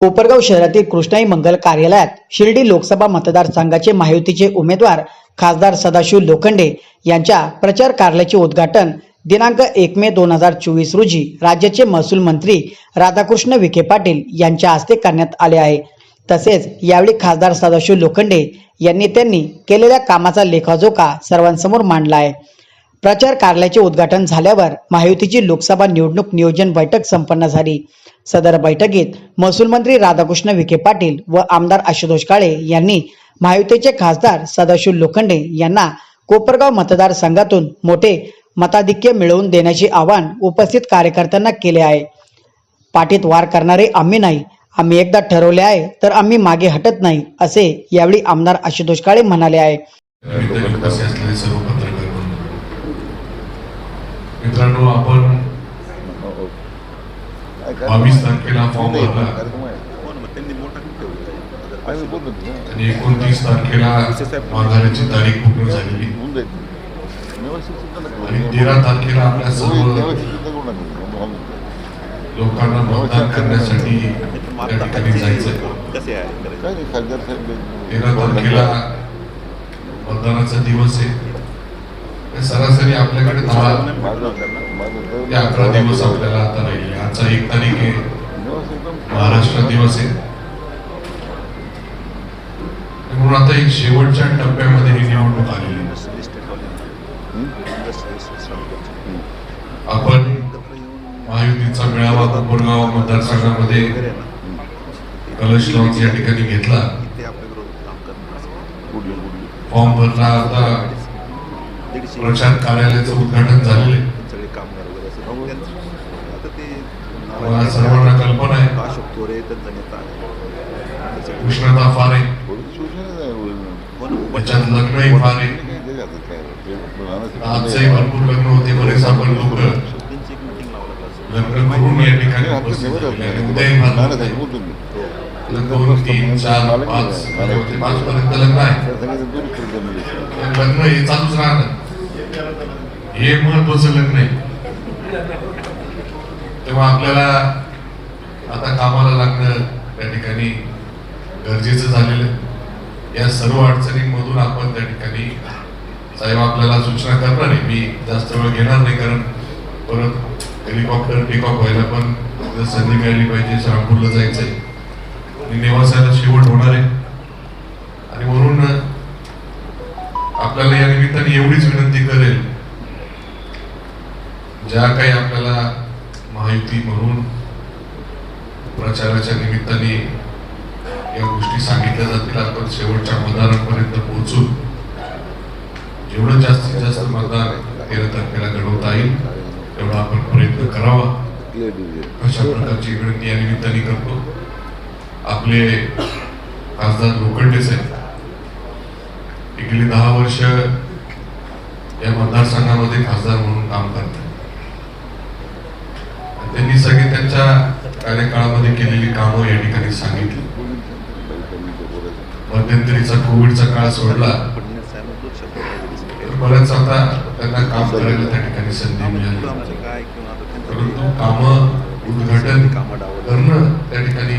कोपरगाव शहरातील कृष्णाई मंगल कार्यालयात शिर्डी लोकसभा मतदारसंघाचे महायुतीचे उमेदवार खासदार सदाशिव लोखंडे यांच्या प्रचार कार्यालयाचे उद्घाटन दिनांक एक मे दोन हजार चोवीस रोजी राज्याचे महसूल मंत्री राधाकृष्ण विखे पाटील यांच्या हस्ते करण्यात आले आहे. तसेच यावेळी खासदार सदाशिव लोखंडे यांनी त्यांनी केलेल्या कामाचा लेखाजोखा सर्वांसमोर मांडला आहे. प्रचार कार्यालयाचे उद्घाटन झाल्यावर महायुतीची लोकसभा निवडणूक नियोजन बैठक संपन्न झाली. सदर बैठकीत महसूल मंत्री राधाकृष्ण विखे पाटील व आमदार आशुतोष काळे यांनी महायुतीचे खासदार सदाशिव लोखंडे यांना कोपरगाव मतदारसंघातून मोठे मताधिक्य मिळवून देण्याचे आवाहन उपस्थित कार्यकर्त्यांना केले आहे. पाठीत वार करणारे आम्ही नाही आम्ही एकदा ठरवले आहे तर आम्ही मागे हटत नाही असे यावेळी आमदार आशुतोष काळे म्हणाले आहे. मित्रांनो आपण बावीस तारखेला फॉर्म भरला आणि एकोणतीस तारखेला माघाराची तारीख पूर्ण झालेली. आणि तेरा तारखेला आपल्या सर्व लोकांना मतदान करण्यासाठी त्या ठिकाणी जायचंय तेरा तारखेला मतदानाचा दिवस आहे. सरासरी आपल्याकडे दहा ते अकरा दिवस आपल्याला आता राहिले आजचा एक तारीख आहे. महाराष्ट्र दिवस आहे. म्हणून आता एक शेवटच्या टप्प्यामध्ये ही निवडणूक आलेली. आपण महायुतीचा मेळावा कोपरगाव मतदारसंघामध्ये कलश लॉन्स या ठिकाणी घेतला. फॉर्म भरला आता प्रचार कार्यालयाचं उद्घाटन झालेलं आहे. सर्वांना कल्पना आहे. उष्णता फार आहे. त्याच्यात लग्नही फार आहे आजचंही भरपूर लग्न होते बरेच आपण लोक. लग्न करून या ठिकाणी उपस्थित उद्याही फार. दोन तीन चार पाच होते. पाच पर्यंत लग्न आहे. पण लग्न हे चालूच राहणार. हे महत्वाचं लग्न आहे. तेव्हा आपल्याला आता कामाला लागणं त्या ठिकाणी गरजेचं झालेलं या सर्व अडचणींमधून आपण त्या ठिकाणी साहेब आपल्याला सूचना करणार आहे. मी जास्त वेळ घेणार नाही कारण परत हेलिकॉप्टर टेक ऑफ व्हायला पण संधी मिळाली पाहिजे. श्रामपूरला जायचंय. आणि नेवासाला शेवट होणार आहे. आणि म्हणून आपल्याला या निमित्ताने एवढीच विनंती करेल. ज्या काही आपल्याला माहिती म्हणून प्रचाराच्या निमित्ताने या गोष्टी सांगितल्या जातील आपण शेवटच्या मतदारांपर्यंत पोहोचून जेवढं जास्तीत जास्त मतदार तेरा तारखेला घडवता येईल तेवढा आपण प्रयत्न करावा. अशा प्रकारची विनंती या निमित्ताने करतो. आपले खासदार लोखंडे साहेब गेली दहा वर्ष या मतदारसंघामध्ये खासदार म्हणून काम करतात. त्यांनी सगळे त्यांच्या कार्यकाळामध्ये केलेली कामं या ठिकाणी सांगितली. मध्यंतरीचा कोविडचा काळ सोडला तर बऱ्याच आता त्यांना काम करायला त्या ठिकाणी संधी मिळाली. परंतु काम उद्घाटन करणं त्या ठिकाणी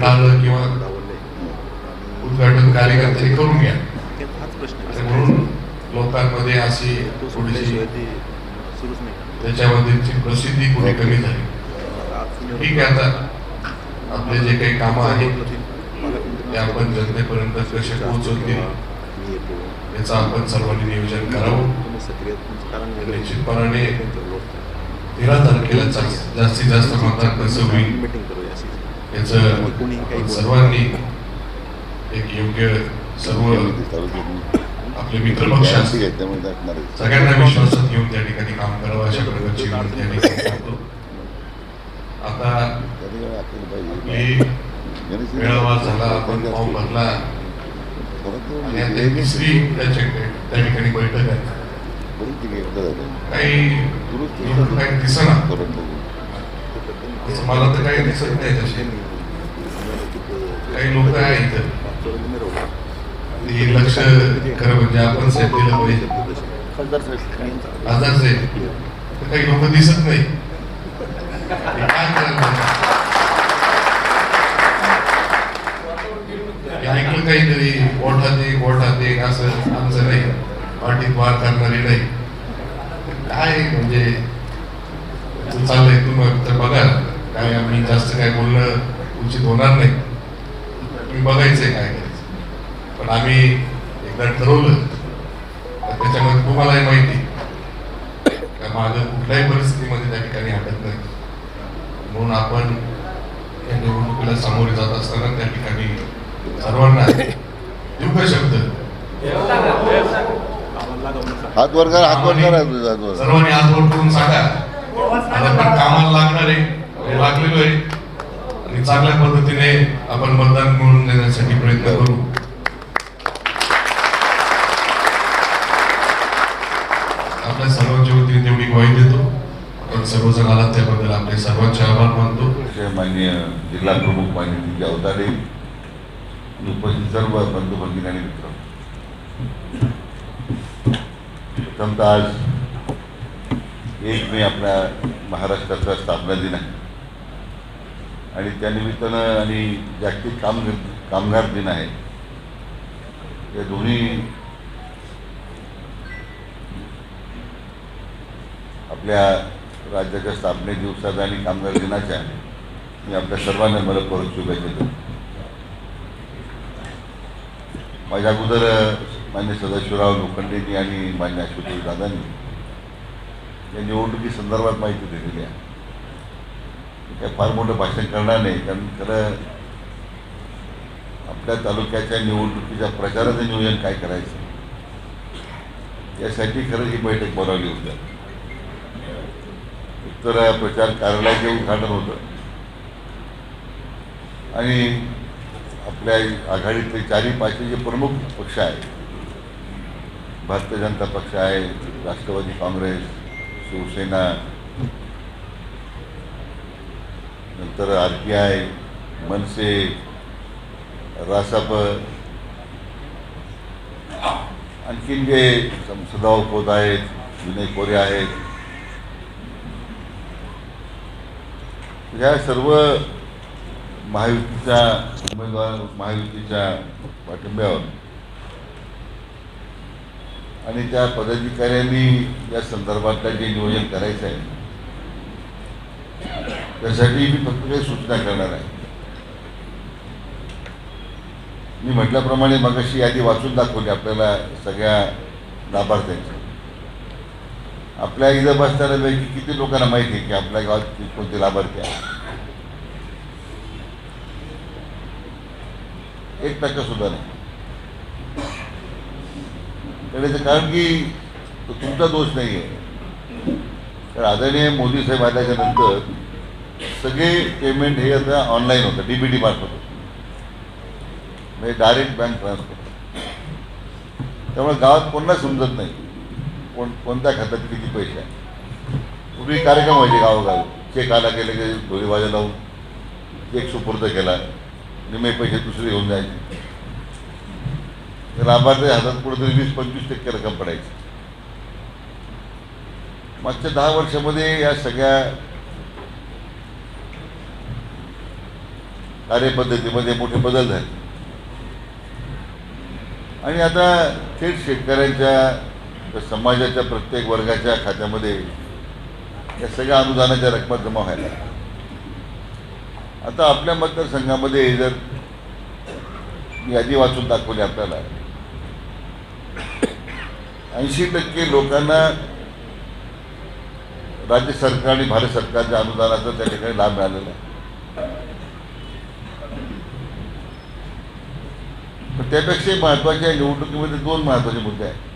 टाळलं किंवा उद्घाटन कार्यकर्ते करून घ्या. म्हणून लोकांमध्ये अशी थोडीशी त्याच्यामध्येची प्रसिद्धी कुठे कमी झाली? ठीक आहे आता. आपले जे काही कामं आहेत ते आपण जनतेपर्यंत कसे पोहोचवतील याचं आपण सर्वांनी नियोजन करावं. निश्चितपणाने तेरा तारखेला जास्त- जास्तीत जास्त मतदान कसं होईल याचं सर्वांनी एक योग्य सर्व आपले मित्रपक्ष असतील सगळ्यांना विश्वासात घेऊन त्या ठिकाणी काम करावं अशा प्रकारची आता मेळावा झाला आपण फॉर्म भरला. त्याच्या त्या ठिकाणी बैठक आहे. काही दिसना. मला तर काही दिसत नाही तसे काही लोक आहे इथं. हे लक्ष खरं म्हणजे आपण सेट केलं पाहिजे आजार साहेब काही लोक दिसत नाही. ऐकलं काहीतरी? वोटा दे वोटा दे असं आमचं नाही. पाठीत वार करणारी नाही. काय म्हणजे चाललंय तुम्हाला? तर बघा काय आम्ही जास्त काय बोलणं उचित होणार नाही. तुम्ही बघायचंय काय. पण आम्ही एकदा ठरवलं तर त्याच्यामध्ये तुम्हालाही माहिती का माझं कुठल्याही परिस्थितीमध्ये त्या ठिकाणी हटत नाही. म्हणून आपण या निवडणुकीला सामोरे जात असताना त्या ठिकाणी सर्वांना देऊ का शब्द हात वर करा हात वर करा सर्वांनी हात वर करून सांगा. आता पण कामाला लागणार आहे लागलेलो आहे. आणि चांगल्या पद्धतीने आपण मतदान मिळवून देण्यासाठी प्रयत्न करू आपल्या सर्वांच्या वतीने तेवढी ग्वाही देतो सर्व सर्वजण आलात त्याबद्दल आपले सर्वांचे आभार मानतो. माननीय जिल्हा प्रमुख मान्य टी अवताडे उपस्थित सर्व बंधू भगिनी आणि मित्र. प्रथमतः आज एक मे आपल्या महाराष्ट्राचा स्थापना दिन आहे. आणि त्यानिमित्तानं आणि जागतिक काम कामगार दिन आहे. या दोन्ही आपल्या राज्याच्या स्थापने दिवसाचा आणि कामगार दिनाच्या मी आपल्या सर्वांना मला परत शुभेच्छा देतो. माझ्या अगोदर मान्य सदाशिवराव लोखंडेजी आणि मान्य अश्वती दादांनी या निवडणुकी संदर्भात माहिती दिलेली आहे. काय फार मोठं भाषण करणार नाही कारण खरं आपल्या तालुक्याच्या निवडणुकीच्या प्रचाराचं नियोजन काय करायचं? यासाठी खरं ही बैठक बोलावली होती. तर प्रचार कार्यालयाचे उद्घाटन होतं. आणि आपल्या आघाडीतले चारही पाचशे जे प्रमुख पक्ष आहेत भारतीय जनता पक्ष आहे राष्ट्रवादी काँग्रेस शिवसेना नंतर R P I Manase Rasap आणखीन जे सदाव सदाभाऊ खोत आहेत विनय कोरे आहेत या सर्व महायुतीच्या उमेदवार महायुतीच्या पाठिंब्यावर आणि त्या पदाधिकाऱ्यांनी या संदर्भातलं जे नियोजन करायचं आहे त्यासाठी मी फक्त काही सूचना करणार आहे. मी म्हटल्याप्रमाणे मगाशी यादी वाचून दाखवली आपल्याला सगळ्या लाभार्थ्यांची. आपल्या इथं बसणाऱ्यापैकी किती लोकांना माहिती आहे की आपल्या गावात कोणते लाभार्थी आहे एक टक्का सुद्धा नाही. तर याचं कारण की तो तुमचा दोष नाही आहे तर आदरणीय मोदी साहेब आल्याच्यानंतर सगळे पेमेंट हे आता ऑनलाईन होतं डी बी टी मार्फत होतं. म्हणजे डायरेक्ट बँक ट्रान्सफर त्यामुळे गावात कोणाला समजत नाही. कोण कोणत्या खात्यात किती पैसे आहे? पूर्वी कार्यक्रम व्हायचे गावोगाव. चेक आला गेले की ढोली वाजा लावून चेक सुपूर्द केला. निमे पैसे दुसरे घेऊन जायचे. लाभार्थी हातात कुठेतरी वीस पंचवीस टक्के रक्कम पडायची. मागच्या दहा वर्षामध्ये या सगळ्या कार्यपद्धतीमध्ये मोठे बदल झाले. आणि आता थेट शेतकऱ्यांच्या तर समाजाच्या प्रत्येक वर्गाच्या खात्यामध्ये या सगळ्या अनुदानाच्या रकमा जमा व्हायला आता आपल्या मतदारसंघामध्ये जर यादी वाचून दाखवली आपल्याला ऐंशी टक्के लोकांना राज्य सरकार आणि भारत सरकारच्या अनुदानाचा त्या ठिकाणी लाभ मिळालेला आहे. पण त्यापेक्षा महत्त्वाच्या निवडणुकीमध्ये दोन महत्त्वाचे मुद्दे आहेत.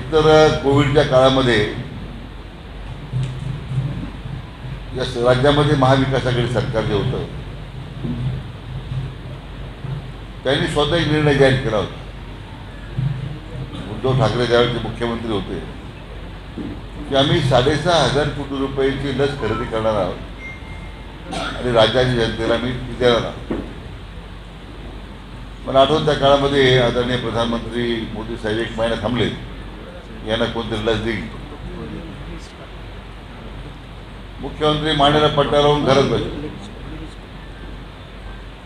एकतर कोविडच्या काळामध्ये या राज्यामध्ये महाविकास आघाडी सरकार जे होतं त्यांनी स्वतः एक निर्णय जाहीर केला होता. उद्धव ठाकरे ज्यावेळेचे मुख्यमंत्री होते की आम्ही साडेसहा हजार कोटी रुपयांची लस खरेदी करणार आहोत आणि राज्याच्या जनतेला मी देणार आहोत. मला आठवतं त्या काळामध्ये आदरणीय प्रधानमंत्री मोदी साहेब एक महिना थांबले यांना कोणतरी लस देईल मुख्यमंत्री मांड्याला पट्टा लावून घरात बसले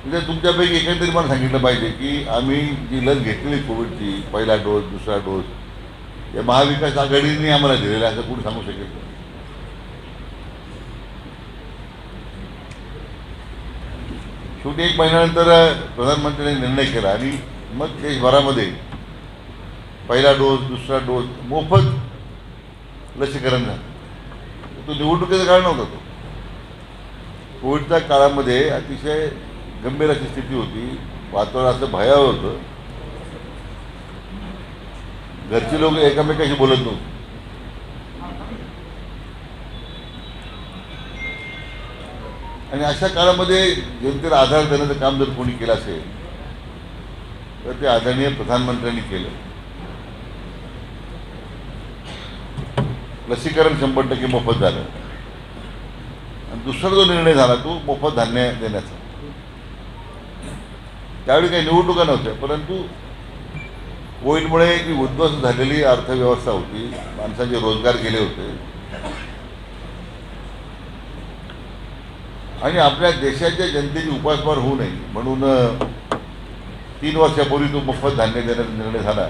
म्हणजे तुमच्यापैकी एकाने मला सांगितलं पाहिजे की आम्ही जी लस घेतलेली कोविडची पहिला डोस दुसरा डोस या महाविकास आघाडीने आम्हाला दिलेला आहे असं कोणी सांगू शकेल शेवटी एक महिन्यानंतर प्रधानमंत्र्यांनी निर्णय केला आणि मग देशभरामध्ये पहिला डोस दुसरा डोस मोफत लसीकरण झालं. तो निवडणुकीचा काळ नव्हता तो. कोविडच्या काळामध्ये अतिशय गंभीर अशी स्थिती होती. वातावरण असं भयावह होतं. घरचे लोक एकामेकाशी बोलत नव्हते. आणि अशा काळामध्ये जनतेला आधार देण्याचं काम जर कोणी केलं असेल तर ते आदरणीय प्रधानमंत्र्यांनी केलं. लसीकरण शंभर टक्के मोफत झालं. आणि दुसरा जो निर्णय झाला तो मोफत धान्य देण्याचा. त्यावेळी काही निवडणुका नव्हत्या परंतु कोविडमुळे जी उद्ध्वस्त झालेली अर्थव्यवस्था होती. माणसांचे रोजगार गेले होते. आणि आपल्या देशाच्या जनतेची उपासमार होऊ नये म्हणून तीन वर्षापूर्वी तो मोफत धान्य देण्याचा निर्णय झाला.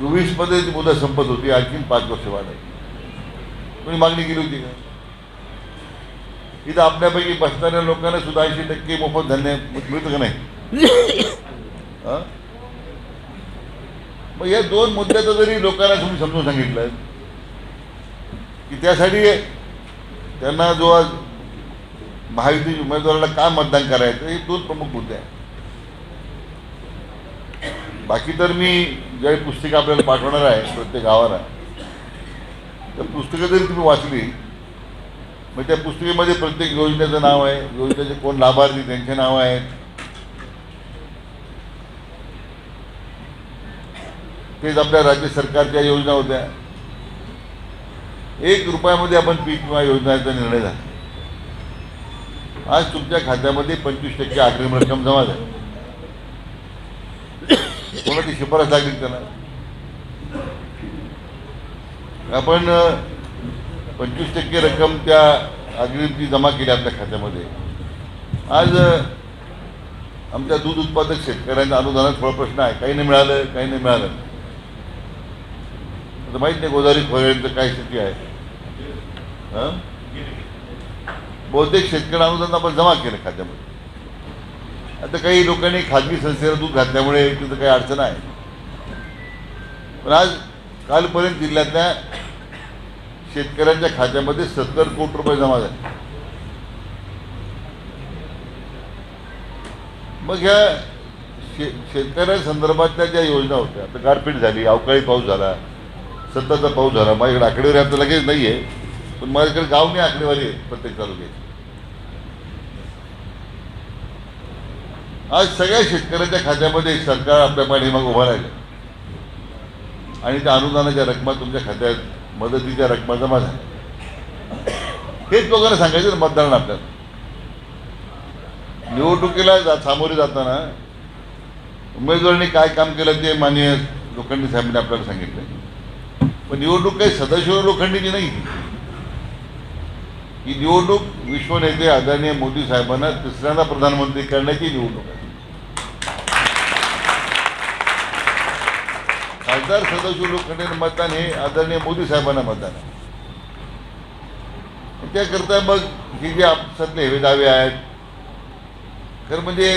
चोवीसमध्ये ती मुदत संपत होती आणखीन पाच वर्ष वाढायची कोणी मागणी केली होती का? इथं आपल्यापैकी बसणाऱ्या लोकांना सुद्धा ऐंशी टक्के मोफत धान्य मिळतं का नाही? हं? मग या दोन मुद्द्याचं जरी लोकांना तुम्ही समजून सांगितलं की त्यासाठी त्यांना जो आज महायुती उमेदवाराला का मतदान करायचं हे दोन प्रमुख मुद्दे आहेत. बाकी तर मी ज्यावेळी पुस्तिका आपल्याला पाठवणार आहे प्रत्येक गावाला त्या पुस्तकं जरी तुम्ही वाचली मग त्या पुस्तिकेमध्ये प्रत्येक योजनेचं नाव आहे योजनेचे कोण लाभार्थी त्यांचे नाव आहेत. तेच आपल्या राज्य सरकारच्या योजना होत्या. एक रुपयामध्ये आपण पीक विमा योजनेचा निर्णय झाला. आज तुमच्या खात्यामध्ये पंचवीस टक्के अग्रिम रक्कम जमा झाली. कोणाची शिफारस लागली त्यांना आपण पंचवीस टक्के रक्कम त्या अग्रिमची जमा केली आपल्या खात्यामध्ये. आज आमच्या दूध उत्पादक शेतकऱ्यांच्या अनुदानात थोडा प्रश्न आहे. काही नाही मिळालं काही नाही मिळालं. आता माहीत नाही गोदावरी खोऱ्यांचं काय स्थिती आहे. बहुतेक शेतकरी अनुदान आपण जमा केलं खात्यामध्ये. आता काही लोकांनी खाजगी संस्थेला दूध घातल्यामुळे तिथं काही अडचण आहे. पण आज कालपर्यंत जिल्ह्यातल्या शेतकऱ्यांच्या खात्यामध्ये सत्तर कोटी रुपये जमा झाले. मग ह्या शे शेतकऱ्यांसंदर्भातल्या ज्या योजना होत्या आता गारपीट झाली अवकाळी पाऊस झाला सततचा पाऊस झाला माझ्याकडे आकडेवारी आता लगेच नाही आहे पण माझ्याकडे गावनी आकडेवारी आहे प्रत्येक तालुक्याची. आज सगळ्या शेतकऱ्यांच्या खात्यामध्ये सरकार आपल्या पाठीमाग उभा राहिलं. आणि त्या अनुदानाच्या रकमा तुमच्या खात्यात मदतीच्या रकमा जमा झाल्या. हेच लोकांना सांगायचं मतदान आपल्याला. निवडणुकीला जा सामोरे जाताना उमेदवारांनी काय काम केलं ते मान्य लोखंडी साहेबांनी आपल्याला सांगितलं. पण निवडणूक काही सदाशिव लोखंडीची नाही. ही निवडणूक विश्वनेते आदरणीय मोदी साहेबांना तिसऱ्यांदा प्रधानमंत्री करण्याची निवडणूक आहे. खासदार सदाशिव लोखंडे मतदान हे आदरणीय मोदी साहेबांना मतदान आहे. त्याकरता मग हे जे आपसातले हेवे दावे आहेत खरं म्हणजे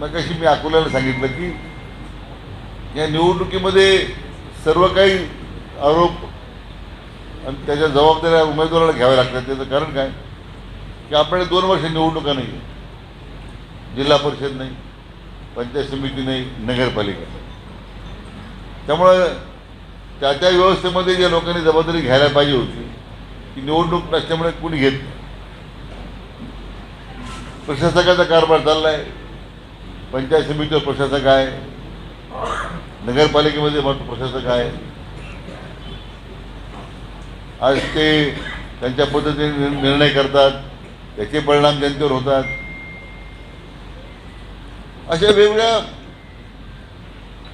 मग अशी मी अकोल्याला सांगितलं की या निवडणुकीमध्ये सर्व काही आरोप आणि त्याच्या जबाबदाऱ्या उमेदवाराला घ्याव्या लागतात. त्याचं कारण काय? की आपल्याकडे दोन वर्ष निवडणुका नाही जिल्हा परिषद नाही पंचायत समिती नाही नगरपालिका. त्यामुळं त्या त्या व्यवस्थेमध्ये ज्या लोकांनी जबाबदारी घ्यायला पाहिजे होती ती निवडणूक नसल्यामुळे कुणी घेत नाही. प्रशासकाचा कारभार चाललाय. पंचायत समितीवर प्रशासक आहे. नगरपालिकेमध्ये प्रशासक आहे. आज ते त्यांच्या पद्धतीने निर्णय करतात. त्याचे परिणाम जनतेवर होतात. अशा वेगवेगळ्या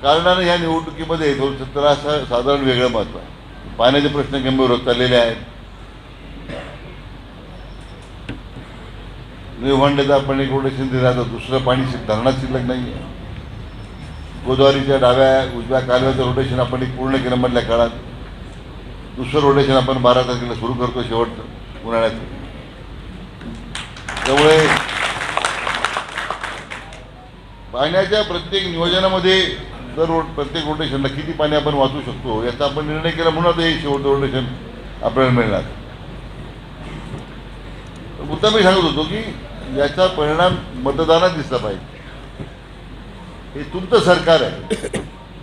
कारणानं या निवडणुकीमध्ये थोडंसं असं साधारण वेगळं महत्त्व आहे. पाण्याचे प्रश्न गंभीर होत चाललेले आहेत. निळवंडेचं आपण एक रोटेशन दिला दुसरं पाणी शिल्लक धरणात शिल्लक नाही आहे गोदावरीच्या डाव्या उजव्या कालव्याचं रोटेशन आपण एक पूर्ण केलं मधल्या काळात. दुसरं रोटेशन आपण बारा तारखेला सुरू करतो शेवटचं उन्हाळ्यात. त्यामुळे पाण्याच्या प्रत्येक नियोजनामध्ये दर रोड प्रत्येक रोटेशनला किती पाणी आपण वाचू शकतो याचा आपण निर्णय केला म्हणून आता हे शेवटचं रोटेशन आपल्याला मिळणार. मुद्दा मी सांगत होतो की याचा परिणाम मतदानात दिसला पाहिजे. हे तुमचं सरकार आहे.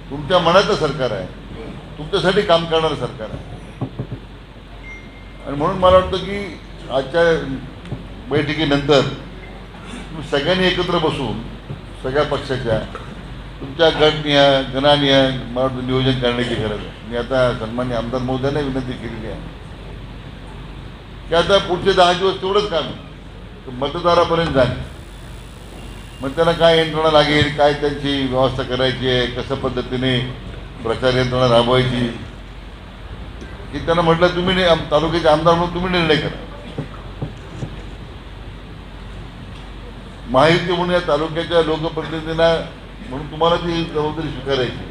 तुमच्या मनाचं सरकार आहे. तुमच्यासाठी काम करणारं सरकार आहे. आणि म्हणून मला वाटतं की आजच्या बैठकीनंतर सगळ्यांनी एकत्र बसून सगळ्या पक्षाच्या तुमच्या गटनिय गणानिय मला वाटतं नियोजन करण्याची गरज आहे. मी आता सन्मान्य आमदार महोदयांना विनंती केलेली आहे. की आता पुढचे दहा दिवस तेवढंच काम आहे. मतदारापर्यंत जाणे. मग त्यांना काय यंत्रणा लागेल काय त्यांची व्यवस्था करायची आहे कसं पद्धतीने प्रचार यंत्रणा राबवायची? की त्यांना म्हटलं तुम्ही तालुक्याचे आमदार म्हणून तुम्ही निर्णय करा. महायुती म्हणून या तालुक्याच्या लोकप्रतिनिधींना म्हणून तुम्हाला ती जबाबदारी स्वीकारायची.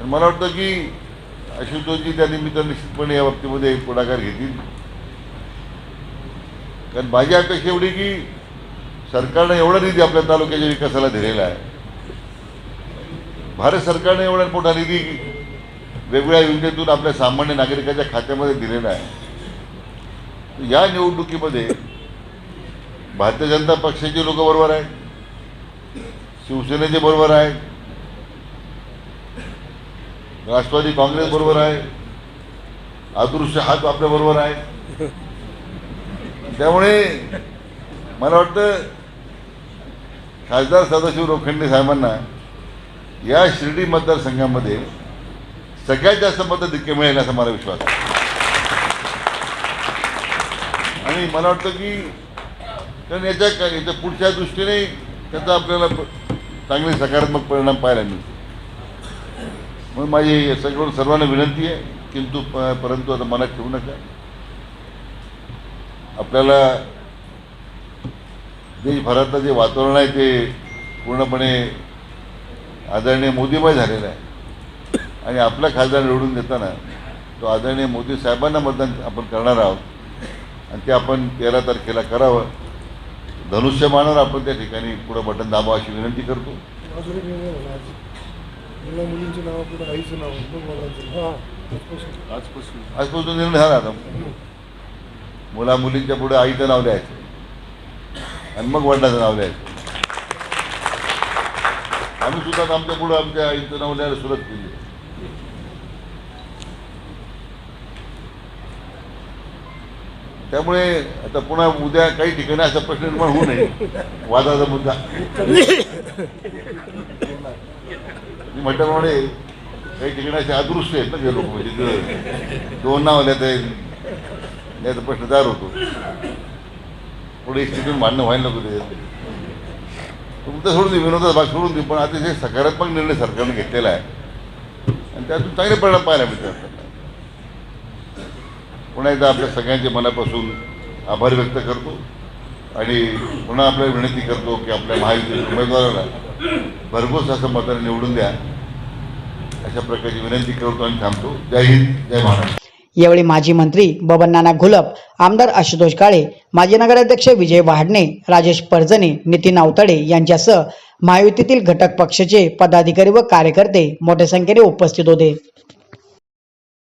आणि मला वाटतं की आशुतोषजी त्या निमित्तानं निश्चितपणे या बाबतीमध्ये पुढाकार घेतील. कारण माझी अपेक्षा एवढी की सरकारनं एवढा निधी आपल्या तालुक्याच्या विकासाला दिलेला आहे. भारत सरकारने एवढा मोठा निधी वेगवेगळ्या योजनेतून आपल्या सामान्य नागरिकाच्या खात्यामध्ये दिलेला आहे. या निवडणुकीमध्ये भारतीय जनता पक्षाचे लोक बरोबर आहेत. शिवसेनेचे बरोबर आहेत. राष्ट्रवादी काँग्रेस बरोबर आहे. अदृश्य हात आपल्या बरोबर आहे त्यामुळे मला वाटतं खासदार सदाशिव लोखंडे साहेबांना या शिर्डी मतदारसंघामध्ये सगळ्यात जास्त मताधिक्य मिळेल असा मला विश्वास आहे. आणि मला वाटतं की कारण याच्या याच्या पुढच्या दृष्टीने त्याचा आपल्याला चांगले सकारात्मक परिणाम पाहायला मिळतो म्हणून माझी सगळं सर्वांना विनंती आहे किंतु प- परंतु आता मनात ठेवू नका. आपल्याला देशभरातलं जे वातावरण आहे ते पूर्णपणे आदरणीय मोदीमय झालेलं आहे. आणि आपला खासदार निवडून देताना तो आदरणीय मोदी साहेबांना मतदान आपण करणार आहोत. आणि ते आपण तेरा तारखेला करावं. धनुष्यबाणावर आपण त्या ठिकाणी पुढं बटन दाबावं अशी विनंती करतो. अजून एक निर्णय झाला आज मुला मुलींची नावं पुढे आईचं नाव मग वडिलांचं नाव. आजपासून. आजपासून निर्णय झाला आता. मुला मुलींच्या पुढे आईचं नाव द्यायचं. आणि मग वडिलाचं नाव द्यायचं. आम्ही सुद्धा आता आमच्या पुढे आमच्या आईचं नाव द्यायला सुरुवात केली. त्यामुळे आता पुन्हा उद्या काही ठिकाणी असा प्रश्न निर्माण होऊ नये. वादाचा मुद्दा. मी म्हटल्याप्रमाणे काही ठिकाणी असे अदृश्य आहेत ना म्हणजे जे लोक म्हणजे दोन नाव आल्या तर याचा प्रश्न तयार होतो. पुढे स्थितीतून मान्य व्हायला नको त्याच्यात तुमचं सोडून दे विनोदाचा भाग सोडून दे पण अतिशय सकारात्मक निर्णय सरकारने घेतलेला आहे. आणि त्यातून चांगले परिणाम पाहायला मिळतात. पुन्हा एकदा आपल्या सगळ्यांच्या मनापासून आभार व्यक्त करतो आणि पुन्हा आपल्याला विनंती करतो की आपल्या महायुतीच्या उमेदवाराला भरघोस असं मताने निवडून द्या. अशा प्रकारची विनंती करतो आणि थांबतो. जय हिंद जय महाराष्ट्र. यावेळी माजी मंत्री बबननाना घुलप आमदार आशुतोष काळे माजी नगराध्यक्ष विजय वाडणे राजेश परजणे नितीन आवतडे यांच्यासह महायुतीतील घटक पक्षाचे पदाधिकारी व कार्यकर्ते मोठ्या संख्येने उपस्थित होते.